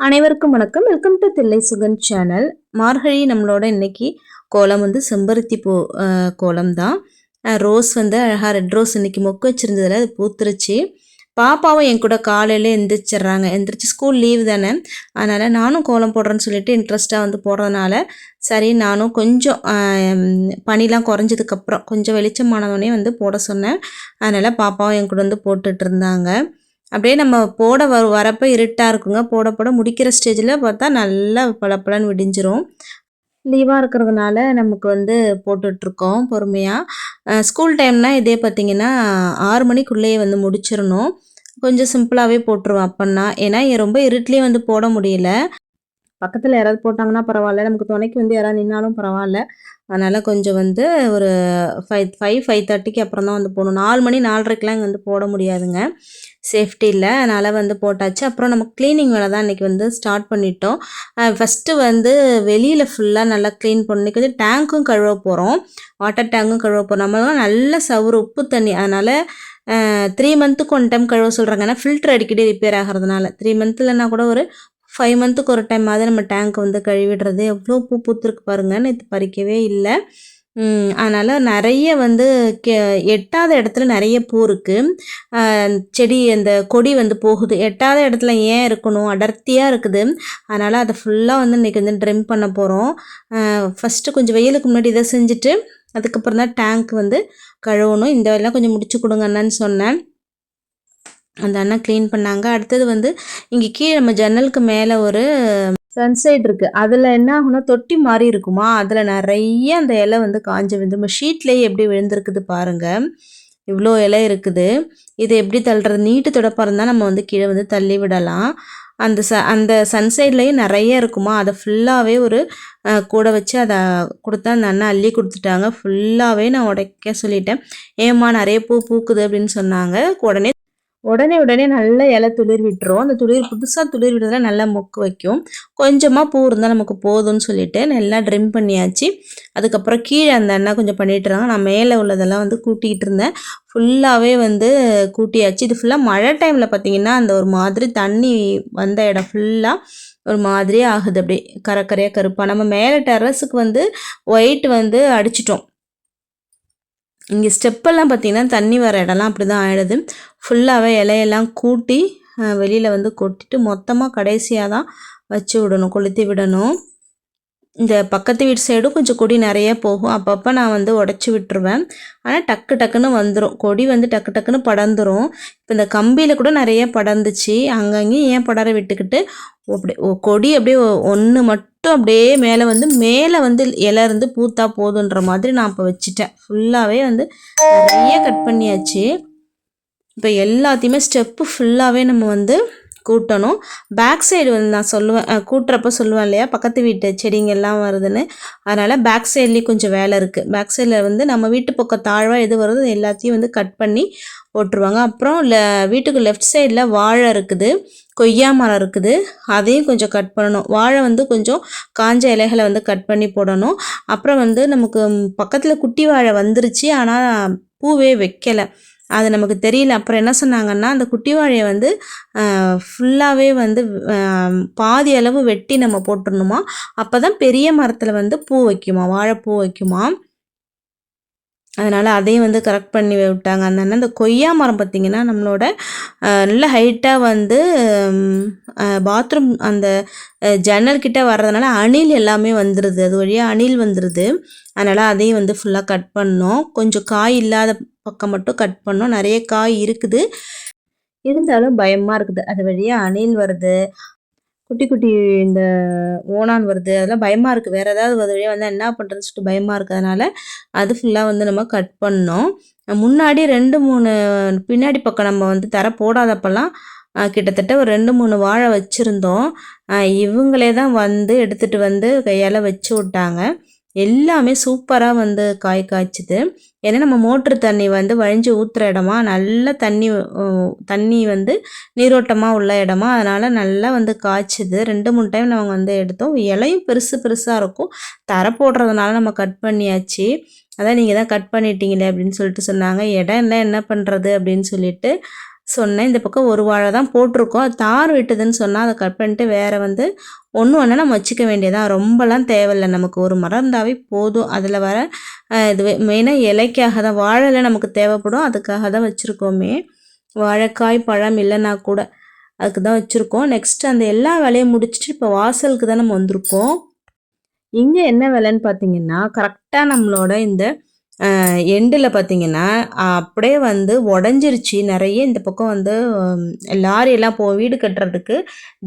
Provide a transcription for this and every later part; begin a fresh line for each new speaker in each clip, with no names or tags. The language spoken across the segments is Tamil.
அனைவருக்கும் வணக்கம். Welcome to Thillai Sugan channel Margazhi நம்மளோட இன்னைக்கு கோலம் வந்து செம்பருத்தி பூ கோலம் தான். ரோஸ் வந்து அழகாக ரெட் ரோஸ் இன்னைக்கு மொக்கு வச்சுருந்ததில் அது பூத்துருச்சு. பாப்பாவும் என் கூட காலையில் எந்திரிச்சிடுறாங்க. எந்திரிச்சு ஸ்கூல் லீவ் தானே. அதனால் நானும் கோலம் போடுறேன்னு சொல்லிட்டு இன்ட்ரெஸ்ட்டாக வந்து போடுறதுனால சரி நானும் கொஞ்சம் பனிலாம் குறைஞ்சதுக்கப்புறம் கொஞ்சம் வெளிச்சமானவொடனே வந்து போட சொன்னேன். அதனால் பாப்பாவும் என் கூட வந்து போட்டுட்டு இருந்தாங்க. அப்படியே நம்ம போட வ வரப்போ இருட்டாக இருக்குங்க. போட போட முடிக்கிற ஸ்டேஜில் பார்த்தா நல்லா பளபளன்னு விடிஞ்சிரும். லீவாக இருக்கிறதுனால நமக்கு வந்து போட்டுட்ருக்கோம் பொறுமையாக ஸ்கூல் டைம்னா இதே பார்த்திங்கன்னா ஆறு மணிக்குள்ளேயே வந்து முடிச்சிடணும் கொஞ்சம் சிம்பிளாகவே போட்டுருவோம் அப்போன்னா. ஏன்னா ரொம்ப இருட்லேயும் வந்து போட முடியல. பக்கத்தில் யாராவது போட்டாங்கன்னா பரவாயில்ல. நமக்கு துணைக்கு வந்து யாராவது நின்னாலும் பரவாயில்ல. அதனால் கொஞ்சம் வந்து ஒரு ஃபைவ் ஃபைவ் ஃபைவ் தேர்ட்டிக்கு அப்புறம் தான் வந்து போகணும் நாலு மணி நாலரைக்கெலாம் இங்கே வந்து போட முடியாதுங்க. சேஃப்டி இல்லை. அதனால் வந்து போட்டாச்சு. அப்புறம் நம்ம க்ளீனிங் வேலை தான் இன்றைக்கி வந்து ஸ்டார்ட் பண்ணிட்டோம். ஃபஸ்ட்டு வந்து வெளியில் ஃபுல்லாக நல்லா க்ளீன் பண்ணி கொஞ்சம் டேங்க்கும் கழுவ போகிறோம் வாட்டர் டேங்க்கும் கழுவ போகிறோம் நம்ம நல்ல சவுறு உப்பு தண்ணி அதனால் த்ரீ மந்த்துக்கு ஒன் டைம் கழுவ சொல்கிறாங்க ஏன்னா ஃபில்டர் அடிக்கடி ரிப்பேர் ஆகிறதுனால. த்ரீ மந்த்லன்னா கூட ஒரு ஃபைவ் மந்த்துக்கு ஒரு டைம் டைமாவது நம்ம டேங்க் வந்து கழுவிடுறது. எவ்வளோ பூ பூத்துருக்கு பாருங்க. நேற்று பறிக்கவே இல்லை. அதனால் நிறைய வந்து கே எட்டாத இடத்துல நிறைய பூ இருக்குது செடி அந்த கொடி வந்து போகுது. எட்டாத இடத்துல ஏன் இருக்கணும்? அடர்த்தியாக இருக்குது. அதனால் அதை ஃபுல்லாக வந்து இன்றைக்கி வந்து ட்ரிம் பண்ண போகிறோம் ஃபஸ்ட்டு கொஞ்சம் வெயிலுக்கு முன்னாடி இதை செஞ்சுட்டு அதுக்கப்புறம் தான் டேங்க் வந்து கழுவணும். இந்த வேலைலாம் கொஞ்சம் முடிச்சு கொடுங்க என்னன்னு சொன்னேன். அந்த அண்ணா க்ளீன் பண்ணாங்க. அடுத்தது வந்து இங்கே கீழே நம்ம ஜன்னலுக்கு மேலே ஒரு சன்சைட் இருக்குது அதில் என்ன ஆகுனா தொட்டி மாதிரி இருக்குமா? அதில் நிறைய அந்த இலை வந்து காஞ்சு விழுந்து நம்ம ஷீட்லேயே எப்படி விழுந்திருக்குது பாருங்கள் இவ்வளோ இலை இருக்குது. இது எப்படி தள்ளுறது? நீட்டு தொடப்பாக இருந்தால் நம்ம வந்து கீழே வந்து தள்ளி விடலாம். அந்த ச அந்த சன்சைட்லேயும் நிறைய இருக்குமா? அதை ஃபுல்லாகவே ஒரு கூட வச்சு அதை கொடுத்தா அந்த அண்ணா அள்ளி கொடுத்துட்டாங்க. ஃபுல்லாகவே நான் உடைக்க சொல்லிட்டேன். ஏம்மா நிறைய பூ பூக்குது அப்படின்னு சொன்னாங்க. உடனே உடனே உடனே நல்ல இலை துளிர் விட்டுரும். அந்த துளிர் புதுசாக துளிர் விடுறதுல நல்லா மொக்கு வைக்கும். கொஞ்சமாக பூ இருந்தால் நமக்கு போதும்னு சொல்லிட்டு நல்லா ட்ரிம் பண்ணியாச்சு. அதுக்கப்புறம் கீழே அந்த அண்ணா கொஞ்சம் பண்ணிட்டுருந்தாங்க நான் மேலே உள்ளதெல்லாம் வந்து கூட்டிகிட்டு இருந்தேன். ஃபுல்லாகவே வந்து கூட்டியாச்சு. இது ஃபுல்லாக மழை டைமில் பார்த்தீங்கன்னா அந்த ஒரு மாதிரி தண்ணி வந்த இடம் ஃபுல்லாக ஒரு மாதிரி ஆகுது. அப்படியே கரக்கரையாக கருப்பாக நம்ம மேலே டெரஸுக்கு வந்து ஒயிட் வந்து அடிச்சிட்டோம். இங்கே ஸ்டெப்பெல்லாம் பார்த்தீங்கன்னா தண்ணி வர இடம்லாம் அப்படி தான் ஆயிடுது. ஃபுல்லாகவே இலையெல்லாம் கூட்டி வெளியில் வந்து கொட்டிட்டு மொத்தமாக கடைசியாக தான் வச்சு விடணும் கொளுத்தி விடணும். இந்த பக்கத்து வீட்டு சைடும் கொஞ்சம் கொடி நிறைய போகும். அப்பப்போ நான் வந்து உடச்சி விட்டுருவேன். ஆனால் டக்கு டக்குன்னு வந்துடும் கொடி வந்து டக்கு டக்குன்னு படந்துடும் இப்போ இந்த கம்பியில் கூட நிறைய படர்ந்துச்சு. அங்கங்கேயும் ஏன் படர விட்டுக்கிட்டு அப்படி கொடி அப்படியே ஒன்று மட்டும் அப்படியே மேலே வந்து மேலே வந்து இலை இருந்து பூத்தா போதுன்ற மாதிரி நான் இப்போ வச்சுட்டேன். ஃபுல்லாகவே வந்து நிறைய கட் பண்ணியாச்சு. இப்போ எல்லாத்தையுமே ஸ்டெப்பு ஃபுல்லாகவே நம்ம வந்து கூட்டணும். பேக் சைடு வந்து நான் சொல்லுவேன் கூட்டுறப்ப சொல்லுவேன் இல்லையா? பக்கத்து வீட்டு செடிங்கள்லாம் வருதுன்னு. அதனால் பேக் சைட்லேயும் கொஞ்சம் வேலை இருக்குது பேக் சைடில் வந்து நம்ம வீட்டு பக்கம் தாழ்வாக எது வருதோ எல்லாத்தையும் வந்து கட் பண்ணி போட்டுருவாங்க. அப்புறம் வீட்டுக்கு லெஃப்ட் சைடில் வாழை இருக்குது. கொய்யா மரம் இருக்குது. அதையும் கொஞ்சம் கட் பண்ணணும். வாழை வந்து கொஞ்சம் காஞ்ச இலைகளை வந்து கட் பண்ணி போடணும். அப்புறம் வந்து நமக்கு பக்கத்தில் குட்டி வாழை வந்துருச்சு. ஆனால் பூவே வைக்கலை. அது நமக்கு தெரியல. அப்புறம் என்ன சொன்னாங்கன்னா அந்த குட்டி வாழையை வந்து ஃபுல்லாகவே வந்து பாதி அளவு வெட்டி நம்ம போட்டுடணுமா? அப்போ தான் பெரிய மரத்தில் வந்து பூ வைக்குமா? வாழைப்பூ வைக்குமா? அதனால் அதையும் வந்து கரெக்ட் பண்ணி விட்டாங்க. அந்த அண்ணன் இந்த கொய்யா மரம் பார்த்திங்கன்னா நம்மளோட நல்ல ஹைட்டாக வந்து பாத்ரூம் அந்த ஜன்னல் கிட்டே வர்றதுனால அணில் எல்லாமே வந்துடுது அது வழியாக அணில் வந்துடுது அதனால் அதையும் வந்து ஃபுல்லாக கட் பண்ணோம். கொஞ்சம் காய் இல்லாத பக்கம் மட்டும் கட் பண்ணோம். நிறைய காய் இருக்குது. இருந்தாலும் பயமாக இருக்குது. அது வழியாக அணில் வருது. குட்டி குட்டி இந்த ஓனான் வருது. அதெல்லாம் பயமாக இருக்குது வேறு ஏதாவது வழியாக வந்தால் என்ன பண்ணுறதுன்னு சொல்லிட்டு பயமாக இருக்கிறதுனால அது ஃபுல்லாக வந்து நம்ம கட் பண்ணோம் முன்னாடி ரெண்டு மூணு பின்னாடி பக்கம் நம்ம வந்து தர போடாதப்பெல்லாம் கிட்டத்தட்ட ஒரு ரெண்டு மூணு வாழை வச்சுருந்தோம். இவங்களே தான் வந்து எடுத்துகிட்டு வந்து கையால் வச்சு விட்டாங்க. எல்லாமே சூப்பராக வந்து காய் காய்ச்சுது. ஏன்னா நம்ம மோட்ரு தண்ணி வந்து வழிஞ்சு ஊற்றுற இடமா நல்ல தண்ணி தண்ணி வந்து நீரோட்டமாக உள்ள இடமா அதனால் நல்லா வந்து காய்ச்சுது. ரெண்டு மூணு டைம் நாங்கள் வந்து எடுத்தோம். இலையும் பெருசு பெருசாக இருக்கும். தர போடுறதுனால நம்ம கட் பண்ணியாச்சு. அதான் நீங்கள் தான் கட் பண்ணிட்டீங்களே அப்படின்னு சொல்லிட்டு சொன்னாங்க. இடம் இல்லை என்ன பண்ணுறது அப்படின்னு சொல்லிட்டு சொன்னேன். இந்த பக்கம் ஒரு வாழை தான் போட்டிருக்கோம். அது தார் விட்டுதுன்னு சொன்னால் அதை கட் பண்ணிட்டு வேறு வந்து ஒன்று ஒன்று நம்ம வச்சுக்க வேண்டியதான் ரொம்பலாம் தேவையில்லை நமக்கு. ஒரு மரம் இருந்தாவே போதும். அதில் வர இது மெயினாக இலைக்காக தான் வாழை நமக்கு தேவைப்படும். அதுக்காக தான் வச்சுருக்கோமே. வாழைக்காய் பழம் இல்லைன்னா கூட அதுக்கு தான் வச்சுருக்கோம். நெக்ஸ்ட் அந்த எல்லா வேலையும் முடிச்சுட்டு இப்போ வாசலுக்கு தான் நம்ம வந்திருக்கோம். இங்கே என்ன வேலைன்னு பார்த்தீங்கன்னா கரெக்டாக நம்மளோட இந்த எண்டில் பார்த்தீங்கன்னா அப்படியே வந்து உடஞ்சிருச்சு. நிறைய இந்த பக்கம் வந்து லாரியெல்லாம் போ வீடு கட்டுறதுக்கு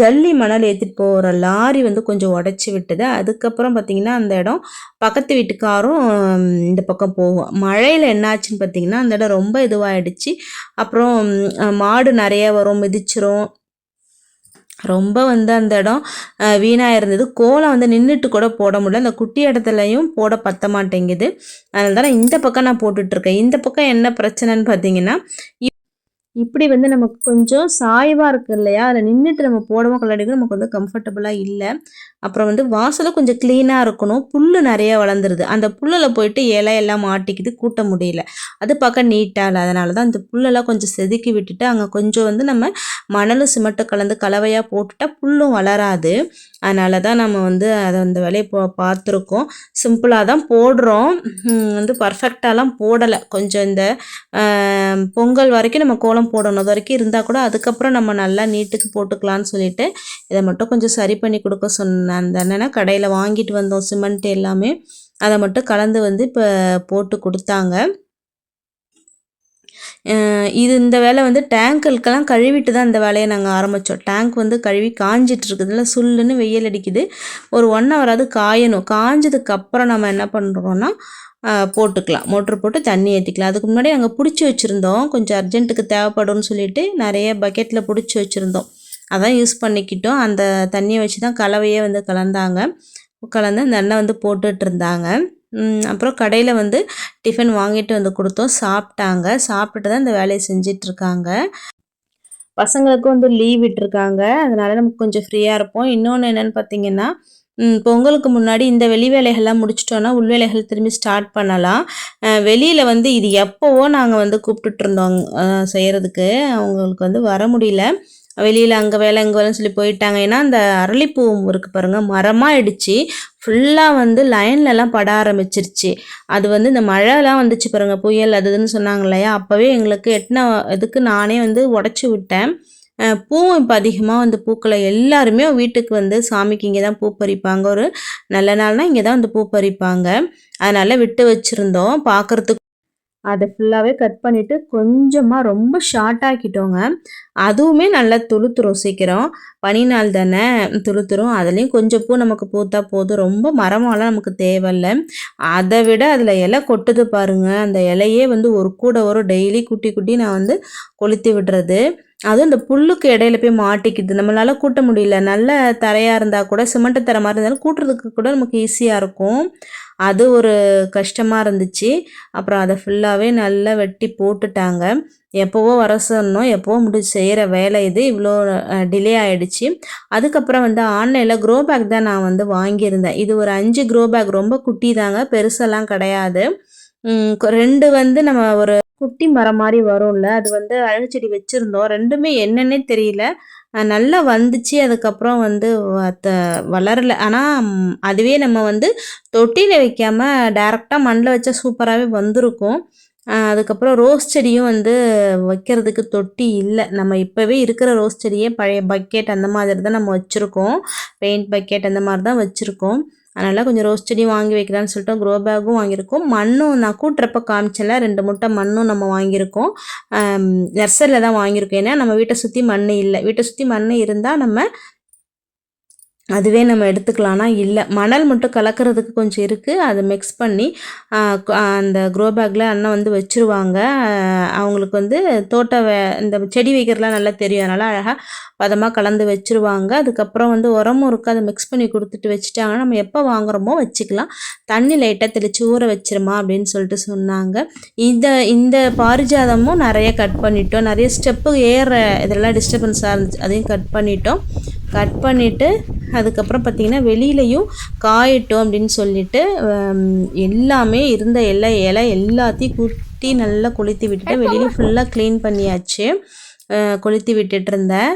ஜல்லி மணல் ஏற்றிட்டு போகிற லாரி வந்து கொஞ்சம் உடச்சி விட்டுது. அதுக்கப்புறம் பார்த்தீங்கன்னா அந்த இடம் பக்கத்து வீட்டுக்காரும் இந்த பக்கம் போகும். மழையில் என்னாச்சுன்னு பார்த்தீங்கன்னா அந்த இடம் ரொம்ப இதுவாகிடுச்சு அப்புறம் மாடு நிறைய வரும் மிதிச்சிரும். ரொம்ப வந்து அந்த இடம் வீணாக இருந்தது. கோலம் வந்து நின்றுட்டு கூட போட முடியல. அந்த குட்டி இடத்துலையும் போட பத்த மாட்டேங்குது. அதனால தான் இந்த பக்கம் நான் போட்டுட்டு இருக்கேன். இந்த பக்கம் என்ன பிரச்சனைன்னு பார்த்தீங்கன்னா இப்படி வந்து நமக்கு கொஞ்சம் சாய்வாக இருக்குது இல்லையா? அதில் நின்றுட்டு நம்ம போடவும் கல்லடிக்கும் நமக்கு வந்து கம்ஃபர்டபுளாக இல்லை. அப்புறம் வந்து வாசலும் கொஞ்சம் க்ளீனாக இருக்கணும். புல் நிறைய வளர்ந்துருது. அந்த புல்லில் போயிட்டு இலை எல்லாம் மாட்டிக்குது கூட்ட முடியல. அது பார்க்க நீட்டாக இல்லை. அதனால தான் அந்த புல்லெல்லாம் கொஞ்சம் செதுக்கி விட்டுட்டு அங்கே கொஞ்சம் வந்து நம்ம மணலும் சிமெண்ட்டும் கலந்து கலவையாக போட்டுட்டா புல்லும் வளராது. அதனால தான் நம்ம வந்து அதை அந்த வேலையை போ பார்த்துருக்கோம். சிம்பிளாக தான் போடுறோம். வந்து பர்ஃபெக்டாலாம் போடலை. கொஞ்சம் இந்த பொங்கல் வரைக்கும் நம்ம கோலம் போடணும். அது வரைக்கும் இருந்தால் கூட அதுக்கப்புறம் நம்ம நல்லா நீட்டுக்கு போட்டுக்கலாம்னு சொல்லிட்டு இதை மட்டும் கொஞ்சம் சரி பண்ணி கொடுக்க சொன்னேன் அந்த அண்ணனை கடையில் வாங்கிட்டு வந்தோம். சிமெண்ட் எல்லாமே. அதை மட்டும் கலந்து வந்து இப்போ போட்டு கொடுத்தாங்க. இது இந்த வேலை வந்து டேங்க்குக்கெல்லாம் கழுவிட்டு தான் இந்த வேலையை நாங்கள் ஆரம்பித்தோம் டேங்க் வந்து கழுவி காஞ்சிட்டு இருக்குதுல சுல்லுன்னு வெயில் அடிக்குது. ஒரு ஒன் ஹவராது காயணும். காஞ்சதுக்கு அப்புறம் நம்ம என்ன பண்ணுறோன்னா போட்டுக்கலாம். மோட்ரு போட்டு தண்ணி ஏற்றிக்கலாம் அதுக்கு முன்னாடி நாங்கள் பிடிச்சி வச்சுருந்தோம். கொஞ்சம் அர்ஜென்ட்டுக்கு தேவைப்படும்னு சொல்லிட்டு நிறைய பக்கெட்டில் பிடிச்சி வச்சுருந்தோம். அதான் யூஸ் பண்ணிக்கிட்டோம். அந்த தண்ணியை வச்சு தான் கலவையே வந்து கலந்தாங்க. கலந்து அந்த எண்ணெய் வந்து போட்டுட்டு இருந்தாங்க. அப்புறம் கடையில் வந்து டிஃபன் வாங்கிட்டு வந்து கொடுத்தோம். சாப்பிட்டாங்க. சாப்பிட்டுட்டு தான் இந்த வேலையை செஞ்சிட்ருக்காங்க. பசங்களுக்கும் வந்து லீவ் விட்டுருக்காங்க அதனால் நமக்கு கொஞ்சம் ஃப்ரீயாக இருப்போம். இன்னொன்று என்னென்னு பார்த்தீங்கன்னா பொங்கலுக்கு முன்னாடி இந்த வெளி வேலைகள்லாம் முடிச்சிட்டோன்னா உள் வேலைகள் திரும்பி ஸ்டார்ட் பண்ணலாம். வெளியில் வந்து இது எப்போவோ நாங்கள் வந்து கூப்பிட்டுட்டு இருந்தோம் அவங்களுக்கு வந்து வர முடியல. வெளியில் அங்கே வேலை இங்கே வேலைன்னு சொல்லி போயிட்டாங்க. ஏன்னா அந்த அரளிப்பூ இருக்கு பாருங்க மரமாயிடுச்சு. ஃபுல்லாக வந்து லைன்லலாம் பட ஆரம்பிச்சிருச்சு. அது வந்து இந்த மழைலாம் வந்துச்சு பாருங்கள் புயல் அது இதுன்னு சொன்னாங்க இல்லையா? அப்போவே எங்களுக்கு எட்டின இதுக்கு நானே வந்து உடச்சி விட்டேன். பூவும் இப்போ அதிகமாக வந்து பூக்களை எல்லாருமே வீட்டுக்கு வந்து சாமிக்கு இங்கே தான் பூ பறிப்பாங்க. ஒரு நல்ல நாள்னால் இங்கே தான் வந்து பூ பறிப்பாங்க. அதனால் விட்டு வச்சுருந்தோம். பார்க்குறதுக்கு அதை ஃபுல்லாகவே கட் பண்ணிவிட்டு கொஞ்சமாக ரொம்ப ஷார்ட் ஆக்கிட்டோங்க. அதுவுமே நல்லா துளுத்துரும் சீக்கிரம் பனி நாள் தானே துளுத்துரும். அதுலேயும் கொஞ்சம் பூ நமக்கு பூத்தா போதும். ரொம்ப மரமெல்லாம் நமக்கு தேவையில்ல. அதை விட அதில் இலை கொட்டுது பாருங்கள் அந்த இலையே வந்து ஒரு கூட ஒரு டெய்லி குட்டி குட்டி நான் வந்து கொளுத்தி விடுறது. அதுவும் இந்த புல்லுக்கு இடையில போய் மாட்டிக்கிது. நம்மளால கூட்ட முடியல. நல்ல தரையாக இருந்தால் கூட சிமெண்ட் தர மாதிரி இருந்தாலும் கூட்டுறதுக்கு கூட நமக்கு ஈஸியாக இருக்கும். அது ஒரு கஷ்டமாக இருந்துச்சு. அப்புறம் அதை ஃபுல்லாகவே நல்லா வெட்டி போட்டுட்டாங்க. எப்போவோ வர சொன்னோம். எப்போவோ முடிச்சு செய்கிற வேலை இது. இவ்வளோ டிலே ஆகிடுச்சு அதுக்கப்புறம் வந்து ஆன்லைனில் க்ரோ பேக் தான் நான் வந்து வாங்கியிருந்தேன். இது ஒரு அஞ்சு க்ரோ பேக் ரொம்ப குட்டி தாங்க பெருசெல்லாம் கிடையாது. ரெண்டு வந்து நம்ம ஒரு குட்டி மரம் மாதிரி வரும்ல அது வந்து அழகு செடி வச்சுருந்தோம். ரெண்டுமே என்னன்னே தெரியல. நல்லா வந்துச்சு. அதுக்கப்புறம் வந்து வளரல. ஆனால் அதுவே நம்ம வந்து தொட்டியில் வைக்காம டேரெக்டாக மண்ணில் வச்சா சூப்பராகவே வந்திருக்கும். அதுக்கப்புறம் ரோஸ் செடியும் வந்து வைக்கிறதுக்கு தொட்டி இல்லை. நம்ம இப்போவே இருக்கிற ரோஸ் செடியே பழைய பக்கெட் அந்த மாதிரி தான் நம்ம வச்சுருக்கோம். பெயிண்ட் பக்கெட் அந்த மாதிரி தான் வச்சுருக்கோம். அதனால் கொஞ்சம் ரோஸ் செடி வாங்கி வைக்கலான்னு சொல்லிட்டு க்ரோ பேக்கும் வாங்கியிருக்கோம். மண்ணும் நான் கூட்டுறப்ப காமிச்சல ரெண்டு முட்டை மண்ணும் நம்ம வாங்கியிருக்கோம். நர்சரியில் தான் வாங்கியிருக்கோம். ஏன்னா நம்ம வீட்டை சுற்றி மண் இல்லை. வீட்டை சுற்றி மண் இருந்தால் நம்ம அதுவே நம்ம எடுத்துக்கலாம்னா இல்லை. மணல் மட்டும் கலக்கிறதுக்கு கொஞ்சம் இருக்குது அதை மிக்ஸ் பண்ணி அந்த க்ரோ பேக்கில் அண்ணன் வந்து வச்சுருவாங்க. அவங்களுக்கு வந்து தோட்ட வே இந்த செடி வைக்கிறதுலாம் நல்லா தெரியும். அதனால் அழகாக பதமாக கலந்து வச்சுருவாங்க. அதுக்கப்புறம் வந்து உரமும் இருக்குது அதை மிக்ஸ் பண்ணி கொடுத்துட்டு வச்சுட்டாங்கன்னா நம்ம எப்போ வாங்குறோமோ வச்சுக்கலாம். தண்ணி லைட்டாக தெளித்து ஊற வச்சிருமா அப்படின்னு சொல்லிட்டு சொன்னாங்க. இந்த இந்த பாரிஜாதமும் நிறைய கட் பண்ணிட்டோம். நிறைய ஸ்டெப்பு ஏற இதெல்லாம் டிஸ்டர்பன்ஸாக இருந்துச்சு. அதையும் கட் பண்ணிட்டோம். கட் பண்ணிவிட்டு அதுக்கப்புறம் பார்த்திங்கன்னா வெளியிலையும் காயட்டும் அப்படின்னு சொல்லிட்டு எல்லாமே இருந்த எல்லா இலை எல்லாத்தையும் குத்தி நல்லா கொளுத்தி விட்டுட்டு வெளியில் ஃபுல்லாக க்ளீன் பண்ணியாச்சு. கொளுத்தி விட்டுட்டு இருந்தேன்.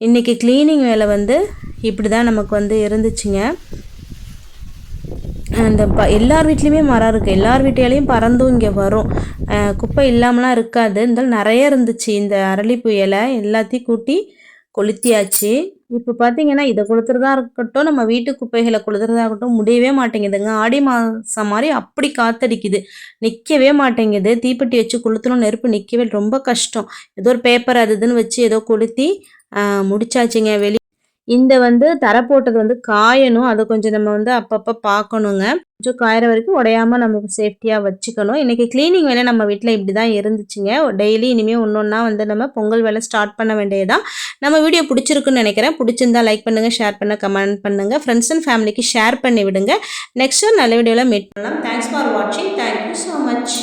இன்றைக்கி க்ளீனிங் வேலை வந்து இப்படி தான் நமக்கு வந்து இருந்துச்சுங்க. அந்த ப எல்லார் வீட்லேயுமே மரம் இருக்குது எல்லார் வீட்டையாலையும் பறந்தும் இங்கே வரும். குப்பை இல்லாமலாம் இருக்காது. இருந்தாலும் நிறைய இருந்துச்சு. இந்த அரளிப்பூ இலை எல்லாத்தையும் கூட்டி கொளுத்தியாச்சு. இப்போ பார்த்தீங்கன்னா இதை கொளுத்துறதா இருக்கட்டும் நம்ம வீட்டு குப்பைகளை கொளுத்துறதா இருக்கட்டும் முடியவே மாட்டேங்குதுங்க. ஆடி மாதம் மாதிரி அப்படி காத்தடிக்குது. நிற்கவே மாட்டேங்குது. தீப்பெட்டி வச்சு கொளுத்தணும் நெருப்பு நிற்கவே ரொம்ப கஷ்டம். ஏதோ ஒரு பேப்பர் அது இதுன்னு வச்சு ஏதோ கொளுத்தி முடிச்சாச்சுங்க. வெளி இந்த வந்து தர போட்டது வந்து காயணும். அதை கொஞ்சம் நம்ம வந்து அப்பப்போ பார்க்கணுங்க கொஞ்சம் காயிற வரைக்கும் உடையாம நம்ம சேஃப்டியாக வச்சுக்கணும். இன்றைக்கி க்ளீனிங் வேலை நம்ம வீட்டில் இப்படி தான் இருந்துச்சுங்க. டெய்லி இனிமேல் ஒன்று ஒன்றா வந்து நம்ம பொங்கல் வேலை ஸ்டார்ட் பண்ண வேண்டியதுதான். நம்ம வீடியோ பிடிச்சிருக்குன்னு நினைக்கிறேன். பிடிச்சிருந்தா லைக் பண்ணுங்கள் ஷேர் பண்ண கமெண்ட் பண்ணுங்கள் ஃப்ரெண்ட்ஸ் அண்ட் ஃபேமிலிக்கு ஷேர் பண்ணி விடுங்க. நெக்ஸ்ட் நல்ல வீடியோவில் மீட் பண்ணலாம். தேங்க்ஸ் ஃபார் வாட்சிங் தேங்க்யூ ஸோ மச்